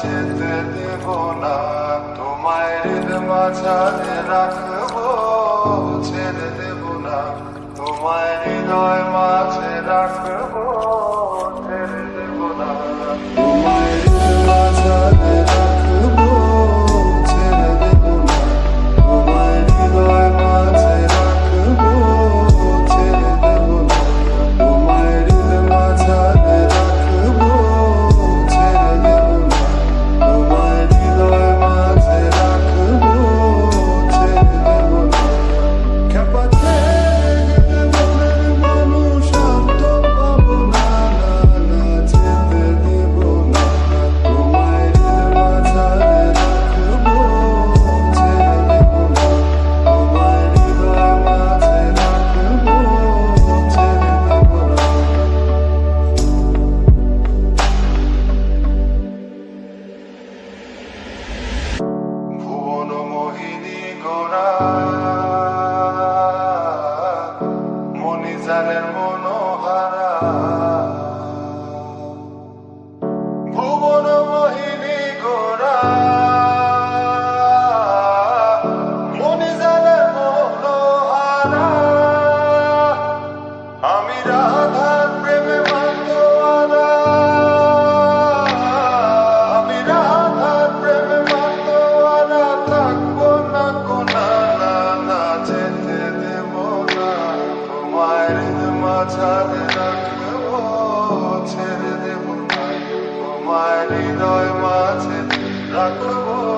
যেতে দেব না তোমায় হৃদ মাঝাতে রাখব ছেড়ে দেব না তোমায় হৃদয় মাঝে রাখব। মনিজানের মনোহারা। ছাড়ে রাখব ছেড়ে দেব তোমার হৃদয় মাঝে রাখব।